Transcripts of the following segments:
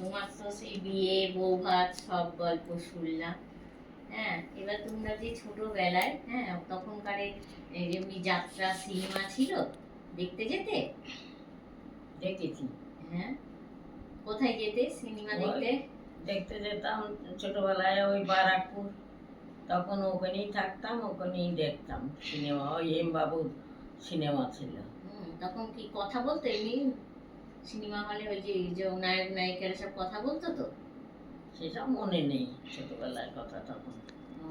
তোমার তো সেই বিয়ে বউ ভাত সব গল্প শুনলাম। হ্যাঁ এবার তোমরা যে ছোটবেলায় হ্যাঁ তখনকার এমনি যাত্রা সিনেমা ছিল দেখতে যেতে? দেখেছি। হ্যাঁ কোথায় যেতে সিনেমা দেখতে? দেখতে যেতাম ছোটবেলায় ওই বারাকপুর। তখন ওখানেই থাকতাম ওখানেই দেখতাম সিনেমা ওই এম বাবুর সিনেমা ছিল। তখন কি কথা বলতো এমনি? সিনেমা হলে ওই যে যে নায়ক নায়িকারা সব কথা বলতো তো? সেসব মনে নেই ছোটবেলার কথা তখন। ও,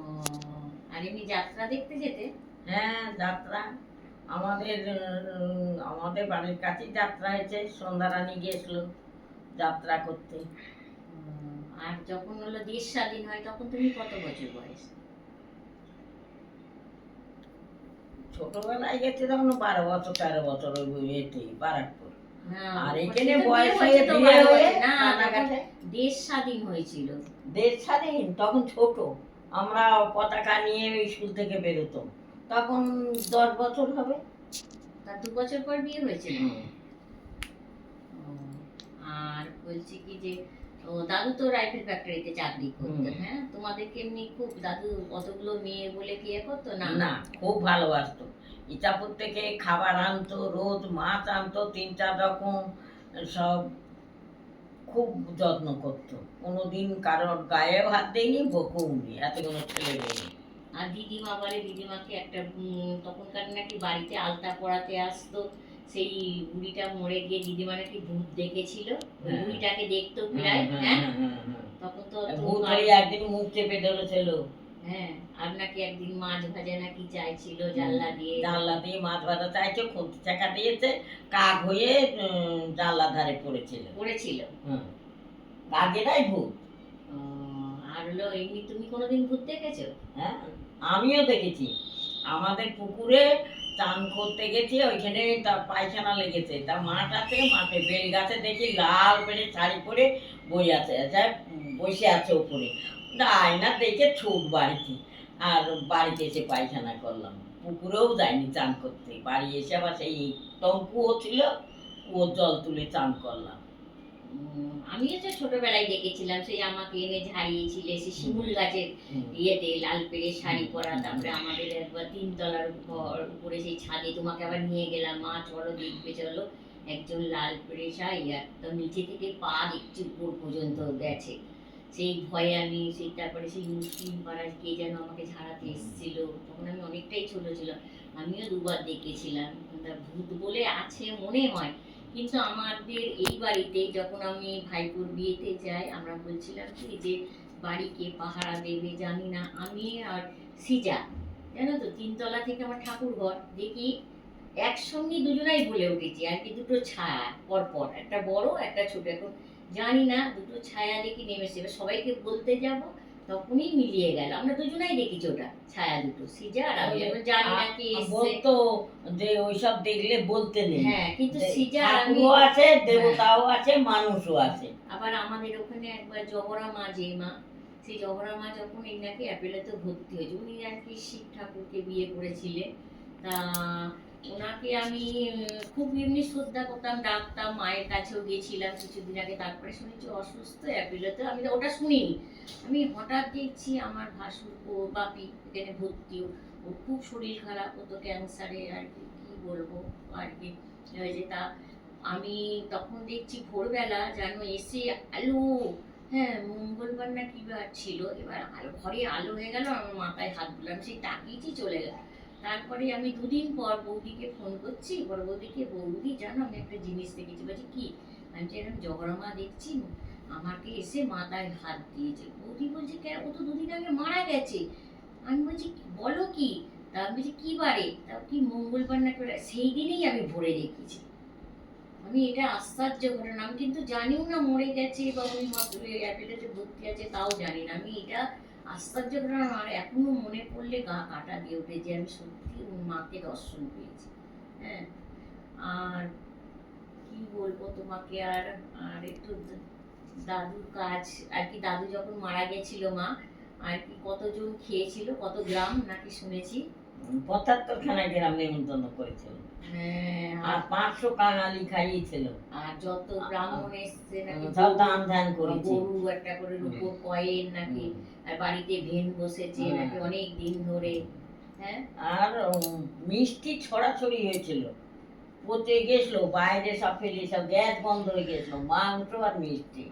আর এমনি যাত্রা দেখতে যেতে? হ্যাঁ যাত্রা। আমাদের আমাদের বাড়ির কাছেই যাত্রা হয়েছে সন্ধ্যারানী গিয়েছিল যাত্রা করতে। আর যখন হলো দেশ স্বাধীন হয় তখন তুমি কত বছর বয়স? ছোটবেলায় গেছে তখন বারো বছর তেরো বছর ওই এতে বারাকপুর। আর এখানে বয়স হয়ে বিয়ে হয়ে না দেশ স্বাধীন হয়েছিল। দেশ স্বাধীন তখন ছোট। আমরা পতাকা নিয়ে স্কুল থেকে বেরোতাম। তখন দশ বছর হবে। তার দু বছর পর বিয়ে হয়েছিল আর বলছি কি যে ও দাদু তো রাইফেল ফ্যাক্টরিতে চাকরি করতো হ্যাঁ? তোমাদেরকে এমনি খুব দাদু অতগুলো মেয়ে বলে বিয়ে করতো? না? না খুব ভালোবাসতো। ইটাপুর থেকে খাবার আনতো রোজ মাছ আনতো তিন চার রকম সব খুব যত্ন করতো কোনোদিন কারোর গায়েও হাত দেয়নি বকুনি এত কোনো ছেলে মেয়ে আর দিদিমা বলে দিদিমাকে একটা তখনকার নাকি বাড়িতে আলতা পড়াতে আসতো সেই বুড়িটা মরে গিয়ে দিদিমা নাকি ভূত দেখেছিল হ্যাঁ। বুড়িটাকে দেখতো প্রায় হ্যাঁ। তখন তো তো ভূত হয়ে একদিন মুখ চেপে ধরেছিল হ্যাঁ আর নাকি একদিন মাছ ভাজা নাকি চাইছিল জানলা দিয়ে। জানলা দিয়ে মাছ ভাজা চাইছে খুঁটি চাকা দিয়েছে কাক হয়ে উম, জানলার ধারে পড়েছিল। পড়েছিল। কাকেরাই ভূত? আর হলো এমনি তুমি কোনোদিন ভূত দেখেছ? হ্যাঁ আমিও দেখেছি। আমাদের পুকুরে চান করতে গেছি ওইখানে তার পায়খানা লেগেছে। তা মাঠ আছে মাঠে বেল গাছে দেখি লাল বেড়ে শাড়ি পরে বই আছে বসে আছে ওপরে না আয়না দেখে ছুট বাড়িতে। আর বাড়িতে এসে পায়খানা করলাম। পুকুরেও যাইনি চান করতে। বাড়ি এসে আবার সেই টঙ্কুও ছিল জল তুলে চান করলাম। আমিও ছোটবেলায় দেখেছিলাম সেই আমাকে এনে ঝাড়িয়েছিলে সে শিমুল গাছের ইয়েতে লাল পেড়ে শাড়ি পরা তারপরে আমাদের একবার তিনতলার ঘর উপরে সেই ছাদে তোমাকে আবার নিয়ে গেলাম। মা চলো দেখবে চলো। একজন লাল পেড়ে শাড়ি একদম নিচে থেকে পা দেখছি উপর পর্যন্ত গেছে। সেই ভয়ে আমি সেই তারপরে সেই মুসলিম পাড়ার কে যেন আমাকে ঝাড়াতে এসেছিল, তখন আমি অনেকটাই ছোট ছিলাম। আমিও দুবার দেখেছিলাম ভূত বলে আছে মনে হয়। কিন্তু আমাদের এই বাড়িতে যখন আমি ভাইপুর বিয়েতে যাই, আমরা বলছিলাম কি যে বাড়িকে পাহারা দেবে জানি না, আমি আর সিজা। জানো তো, তিনতলা থেকে আমার ঠাকুর ঘর, দেখি একসঙ্গে দুজনাই বলে উঠেছি, আর কি দুটো ছায়া, পরপর, একটা বড়, একটা ছোট। এখন জানি না দুটো ছায়া দেখি নেমেছে এবার সবাইকে বলতে যাব তখনই মিলিয়ে গেল। আমরা দুজনাই দেখেছি ওটা ছায়া দুটো সিজা আর আমি। এখন জানি না কি বলতো যে ওইসব দেখলে বলতে নেই। হ্যাঁ কিন্তু সিজা ঠাকুরও আছে দেবতাও আছে মানুষও আছে। আবার আমাদের ওখানে একবার জহরা মা যে মা সেই জহরা মা যখন এই নাকি অ্যাপেলেতে ভর্তি হয়েছে উনি আর কি শিব ঠাকুরকে বিয়ে করেছিলেন। তা ওনাকে আমি খুব এমনি শ্রদ্ধা করতাম, ডাকতাম, মায়ের কাছেও গিয়েছিলাম কিছুদিন আগে, তারপরে শুনেছি অসুস্থ অ্যাপেলেতে আমি ওটা শুনিনি। আমি হঠাৎ দেখছি আমার ভাসুর ও বাপি এখানে ভর্তি, ও খুব শরীর খারাপ, ও তো ক্যান্সারে আর কি, কী বলব আর কি হয়েছে তা। আমি তখন দেখছি ভোরবেলা যেন এসে আলো হ্যাঁ মঙ্গলবার না কি বার ছিল, এবার আলো, ঘরে আলো হয়ে গেল, আমার মাথায় হাত দিলাম সেই তাকিয়েছি চলে গেল তারপরে আমি দুদিন পর বৌদিকে ফোন করছি। বড় বৌদিকে বৌদি, জানো, আমি একটা জিনিস দেখেছি, বলছি, কি? আমি যে এরকম জগরমা দেখছি আমাকে এসে মাথায় হাত দিয়েছে। বৌদি বলছে, কেন? ও তো দুদিন আগে মারা গেছে। আমি বলছি, বলো কি? তা আমি বলছি, কি বারে? তা কি মঙ্গলবার না করে, সেই দিনেই আমি ভরে রেখেছি। আমি এটা আশ্চর্য ঘটনা, আমি কিন্তু জানিও না মরে গেছে বা ওই অ্যাপেলেতে ভর্তি আছে, তাও জানি না। আমি এটা আশ্চর্য আমার এখনও মনে পড়লে গা কাটা দিয়ে ওঠে যে আমি সত্যি মাকে দর্শন পেয়েছি। হ্যাঁ? আর কি বলব তোমাকে আর? আর একটু দাদুর কাজ, আর কি দাদু যখন মারা গেছিল মা, আর কি কতজন খেয়েছিল, কত গ্রাম নাকি শুনেছি? পঁচাত্তর খানা গ্রাম নেমন্তন্ন করেছিল। হ্যাঁ, আর পাঁচশো কাঙালি খাইয়েছিল। আর যত ব্রাহ্মণ এসছে নাকি সব দান ধ্যান করেছে। গরু একটা করে কয়েন নাকি আর বাড়িতে ভেন বসেছে নাকি অনেক দিন ধরে হ্যাঁ? আর মিষ্টি ছড়াছড়ি হয়েছিল। পচে গেছিল বাইরে সব ফেলে সব গ্যাস বন্ধ হয়ে গেছিল মাংস আর মিষ্টি।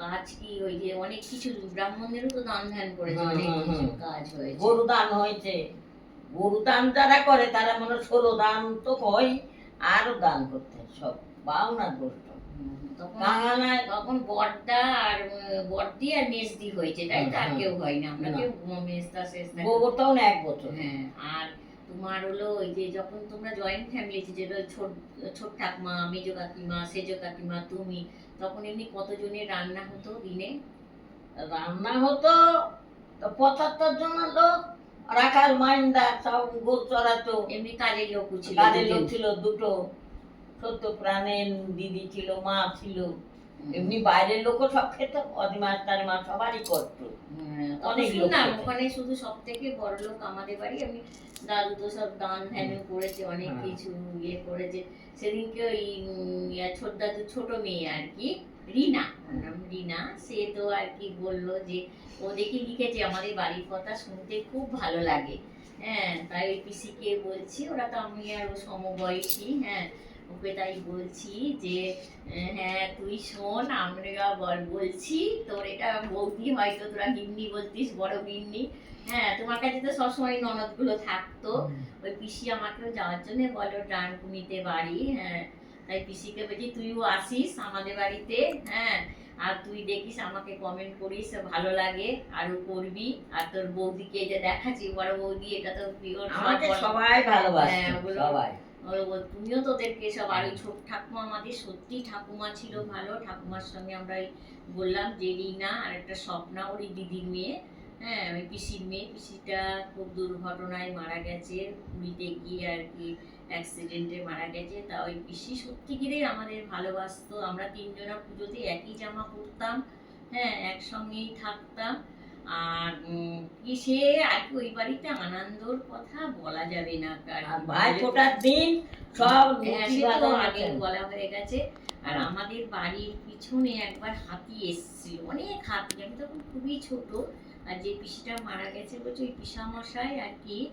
কাজ কি ওই যে অনেক কিছু ব্রাহ্মণদেরও তো দান ধ্যান করেছে অনেক কিছু কাজ হয়েছে। গরু দান হয়েছে। গরু দান যারা করে তারা মনে ষোলো দান তো হয় আরও দান করতে সব বাউনার গোষ্ঠ। তখন বড়দা আর বড়দি আর মেজদি হয়েছে তাই তো আর হুম, কেউ হয় না আমরা না। কেউ মেজদা শেষদা গোবরটাও না এক বছর। হ্যাঁ আর তোমার হলো ওই যে যখন তোমরা জয়েন্ট ফ্যামিলি যেটা ছোট ছোট ঠাকমা মেজো কাকিমা সেজো কাকিমা তুমি তখন এমনি কতজনের রান্না হতো দিনে? রান্না হতো তো পঁচাত্তর জন লোক রাখাল মাইন্দা সব গরু চড়াতো এমনি কাজের লোকও ছিল কাজের লোক ছিল দুটো। সত্য প্রাণের দিদি ছিল মা ছিল। এমনি বাইরের লোকও সব খেত অদিমাস তারিমা সবারই করতো। অনেক লোক শুনলাম ওখানে শুধু সব থেকে বড় লোক আমাদের বাড়ি আমি দাদু তো সব দান ধ্যান করেছে অনেক হ্যাঁ। কিছু ইয়ে করেছে। সেদিনকে ওই ছোট দাদু ছোট মেয়ে আর কি রিনা ওর নাম রিনা সে তো আর কি বলল যে ও দেখি লিখেছে আমাদের বাড়ির কথা শুনতে খুব ভালো লাগে। হ্যাঁ তাই ওই পিসিকে বলছি ওরা তো আমি আর ও সমবয়সী হ্যাঁ। ওকে তাই বলছি যে হ্যাঁ তুই শোন আমরা বল বলছি তোর এটা বৌদি হয়তো তোরা গিন্নি বলতিস বড় গিন্নি। হ্যাঁ তোমার কাছে তো সবসময় ননদগুলো থাকতো। ওই পিসি আমাকেও যাওয়ার জন্য বলো ডানকুনিতে বাড়ি হ্যাঁ। তাই পিসিকে বলছি তুইও আসিস আমাদের বাড়িতে হ্যাঁ? আর তুই দেখিস আমাকে কমেন্ট করিস ভালো লাগে আরও করবি। আর তোর বৌদিকে যে দেখাচ্ছি বড় বৌদি এটা তো সবাই ভালোবাসে হ্যাঁ, ওগুলো- সবাই। তুমিও তো ওদেরকে সব আর ওই ছোট ঠাকুমা আমাদের সত্যি ঠাকুমা ছিল ভালো। ঠাকুমার সঙ্গে আমরা বললাম যে রিনা আর একটা স্বপ্না ওর দিদির মেয়ে। হ্যাঁ ওই পিসির মেয়ে। পিসিটা খুব দুর্ঘটনায় মারা গেছে পুরীতে গিয়ে আর কি অ্যাক্সিডেন্টে মারা গেছে। তা ওই পিসি সত্যিকারেই আমাদের ভালোবাসতো। আমরা তিনজনা পুজোতে একই জামা পরতাম হ্যাঁ একসঙ্গেই থাকতাম। আর কি সে আর কি ওই বাড়িতে আনন্দর কথা বলা যাবে না। আর আর কি ভাই বলে- ফোটার দিন সব হ্যাঁ, আগে বলা হয়ে গেছে। আর আমাদের বাড়ির পিছনে একবার হাতি এসেছিল। অনেক হাতি আমি তখন খুবই ছোট। আর যে পিসিটা মারা গেছে বলছে ওই পিসামশাই আর কি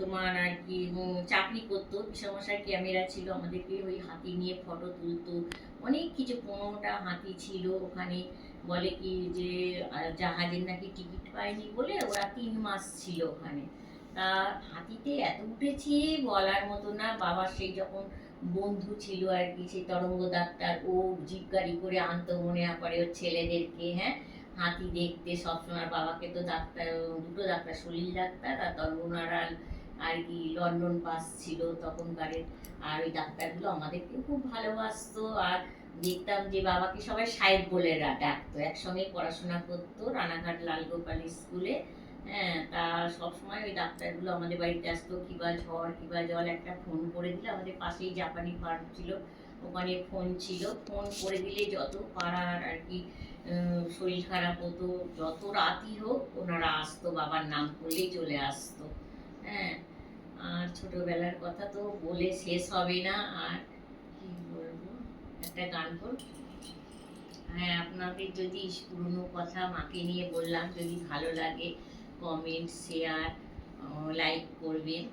তোমার আর কি চাকরি করতো, পিসামশাই ক্যামেরা ছিল আমাদেরকে ওই হাতি নিয়ে ফটো তুলতো। অনেক কিছু, পনেরোটা হাতি ছিল ওখানে। বলে কি যে জাহাজের নাকি টিকিট পায়নি বলে ওরা তিন মাস ছিল ওখানে। তা হাতিতে এত উঠেছি বলার মতো না। বাবা সেই যখন বন্ধু ছিল আর কি, সেই তরঙ্গ ডাক্তার ও জিপ গাড়ি করে আনতো মনে করে ওর ছেলেদেরকে হ্যাঁ? হাতি দেখতে সবসময় বাবাকে তো ডাক্তার, দুটো ডাক্তার, সলিল ডাক্তার আর তরঙ্গনার আর কি লন্ডন পাস ছিল তখনকারের আর ওই ডাক্তারগুলো আমাদেরকে খুব ভালোবাসতো। আর দেখতাম যে বাবাকে সবাই সাহেব বলে ডাকতো। একসঙ্গে পড়াশোনা করতো রানাঘাট লালগোপাল স্কুলে। হ্যাঁ তা সবসময় ওই ডাক্তারগুলো আমাদের বাড়িতে আসতো। কিবা ঝড়, কিবা জল, একটা ফোন করে দিলে আমাদের পাশেই জাপানি ফার্ম ছিল। ওখানে ফোন ছিল। ফোন করে দিলে যত পাড়ার আর কি শরীর খারাপ হতো, যত রাতই হোক ওনারা আসতো, বাবার নাম করলেই চলে আসতো। হ্যাঁ আর ছোটবেলার কথা তো বলে শেষ হবে না, আর কি বলব, একটা গান কর হ্যাঁ আপনাদের যদি পুরনো কথা মাকে নিয়ে বললাম, যদি ভালো লাগে কমেন্ট শেয়ার লাইক করবেন।